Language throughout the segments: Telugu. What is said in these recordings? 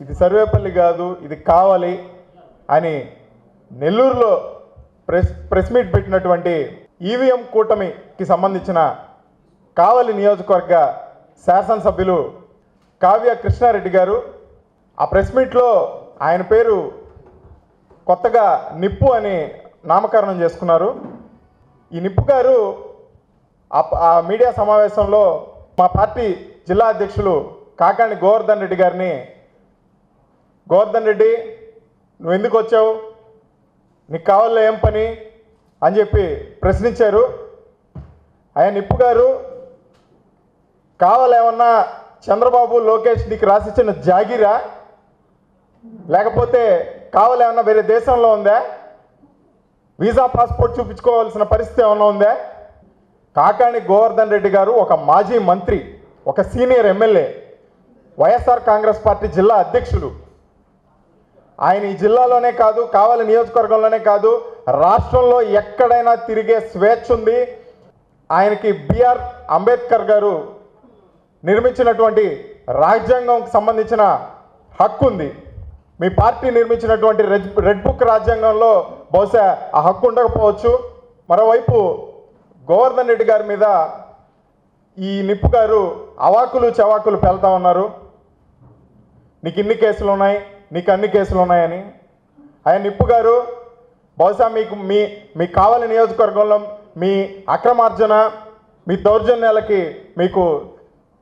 ఇది సర్వేపల్లి కాదు ఇది కావాలి అని నెల్లూరులో ప్రెస్ ప్రెస్ మీట్ పెట్టినటువంటి ఈవీఎం కూటమికి సంబంధించిన కావలి నియోజకవర్గ శాసనసభ్యులు కావ్య కృష్ణారెడ్డి గారు. ఆ ప్రెస్ మీట్లో ఆయన పేరు కొత్తగా నిప్పు అని నామకరణం చేసుకున్నారు. ఈ నిప్పు గారు ఆ ఆ మీడియా సమావేశంలో మా పార్టీ జిల్లా అధ్యక్షులు కాకాణి గోవర్ధన్ రెడ్డి గారిని గోవర్ధన్ రెడ్డి నువ్వు ఎందుకు వచ్చావు? నీకు కావాలో ఏం పని? అని చెప్పి ప్రశ్నించారు. ఆయన నిప్పు గారు కావాలేమన్నా చంద్రబాబు లోకేష్ నీకు రాసిచ్చిన జాగిరా? లేకపోతే కావాలేమన్నా వేరే దేశంలో ఉందా? వీసా పాస్పోర్ట్ చూపించుకోవాల్సిన పరిస్థితి ఏమన్నా ఉందా? కాకాణి గోవర్ధన్ రెడ్డి గారు ఒక మాజీ మంత్రి ఒక senior MLA YSR Congress party జిల్లా అధ్యక్షుడు. ఆయన ఈ జిల్లాలోనే కాదు కావాలి నియోజకవర్గంలోనే కాదు రాష్ట్రంలో ఎక్కడైనా తిరిగే స్వేచ్ఛ ఉంది. ఆయనకి బిఆర్ అంబేద్కర్ గారు నిర్మించినటువంటి రాజ్యాంగంకి సంబంధించిన హక్కు ఉంది. మీ పార్టీ నిర్మించినటువంటి రెడ్ రెడ్ బుక్ రాజ్యాంగంలో బహుశా ఆ హక్కు ఉండకపోవచ్చు. మరోవైపు గోవర్ధన్ రెడ్డి గారి మీద ఈ నిప్పు గారు అవాకులు చవాకులు పెళ్తా ఉన్నారు. నీకు ఇన్ని కేసులు ఉన్నాయి. నీకు అన్ని కేసులు ఉన్నాయని. ఆయన నిప్పు గారు బహుశా మీకు మీ మీకు కావాలి నియోజకవర్గంలో మీ అక్రమార్జన మీ దౌర్జన్యాలకి మీకు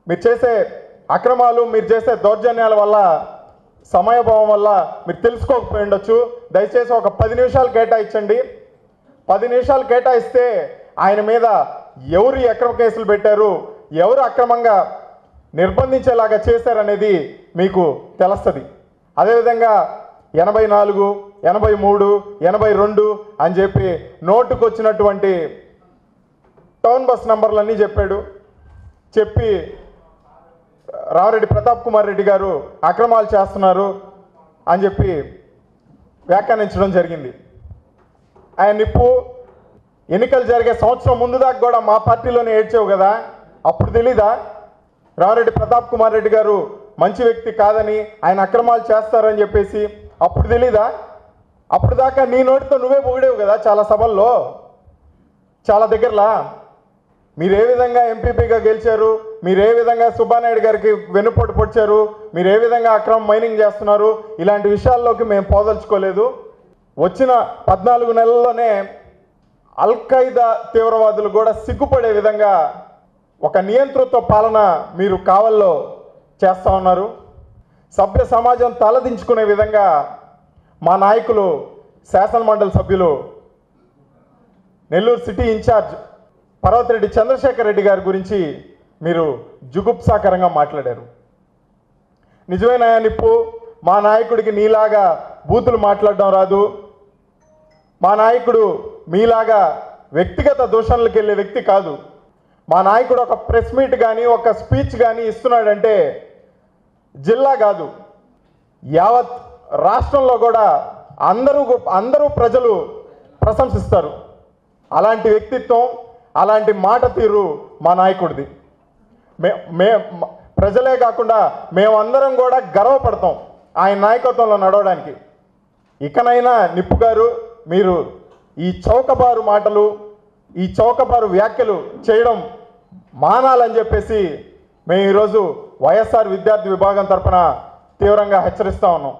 మీరు చేసే అక్రమాలు మీరు చేసే దౌర్జన్యాల వల్ల సమయభావం వల్ల మీరు తెలుసుకోకపోయి ఉండొచ్చు. దయచేసి ఒక పది నిమిషాలు కేటాయించండి. పది నిమిషాలు కేటాయిస్తే ఆయన మీద ఎవరు అక్రమ కేసులు పెట్టారు ఎవరు అక్రమంగా నిర్బంధించేలాగా చేశారనేది మీకు తెలుస్తుంది. అదేవిధంగా ఎనభై నాలుగు ఎనభై మూడు ఎనభై రెండు అని చెప్పి నోటుకు వచ్చినటువంటి టౌన్ బస్ నంబర్లన్నీ చెప్పాడు. చెప్పి రామరెడ్డి ప్రతాప్ కుమార్ రెడ్డి గారు అక్రమాలు చేస్తున్నారు అని చెప్పి వ్యాఖ్యానించడం జరిగింది. ఆయన నిప్పు ఎన్నికలు జరిగే సంవత్సరం ముందు దాకా కూడా మా పార్టీలోనే ఏడ్చావు కదా? అప్పుడు తెలీదా? రామరెడ్డి ప్రతాప్ కుమార్ రెడ్డి గారు మంచి వ్యక్తి కాదని ఆయన అక్రమాలు చేస్తారని చెప్పేసి అప్పుడు తెలీదా? అప్పుడు దాకా నీ నోటితో నువ్వే పొగిడేవు కదా చాలా సభల్లో? చాలా దగ్గరలా? మీరు ఏ విధంగా ఎంపీపీగా గెలిచారు? మీరు ఏ విధంగా సుబ్బానాయుడు గారికి వెన్నుపోటు పొడిచారు? మీరు ఏ విధంగా అక్రమ మైనింగ్ చేస్తున్నారు? ఇలాంటి విషయాల్లోకి మేము పోదలుచుకోలేదు. వచ్చిన పద్నాలుగు నెలల్లోనే అల్ఖైదా తీవ్రవాదులు కూడా సిగ్గుపడే విధంగా ఒక నియంతృత్వ పాలన మీరు కావల్లో చేస్తూ ఉన్నారు. సభ్య సమాజం తలదించుకునే విధంగా మా నాయకులు శాసనమండలి సభ్యులు నెల్లూరు సిటీ ఇన్ఛార్జ్ పర్వతిరెడ్డి చంద్రశేఖర్ రెడ్డి గారి గురించి మీరు జుగుప్సాకరంగా మాట్లాడారు. నిజమైన నిప్పు? మా నాయకుడికి నీలాగా బూతులు మాట్లాడడం రాదు. మా నాయకుడు మీలాగా వ్యక్తిగత దూషణలకు వెళ్ళే వ్యక్తి కాదు. మా నాయకుడు ఒక ప్రెస్ మీట్ కానీ ఒక స్పీచ్ కానీ ఇస్తున్నాడంటే జిల్లా కాదు యావత్ రాష్ట్రంలో కూడా అందరూ అందరూ ప్రజలు ప్రశంసిస్తారు. అలాంటి వ్యక్తిత్వం అలాంటి మాట తీరు మా నాయకుడిది. మే మే ప్రజలే కాకుండా మేమందరం కూడా గర్వపడతాం ఆయన నాయకత్వంలో నడవడానికి. ఇకనైనా నిప్పు గారు మీరు ఈ చౌకబారు మాటలు ఈ చౌకబారు వ్యాఖ్యలు చేయడం మానాలని చెప్పేసి మేము ఈరోజు వైఎస్ఆర్ విద్యార్థి విభాగం తరఫున తీవ్రంగా హెచ్చరిస్తూ ఉన్నాం.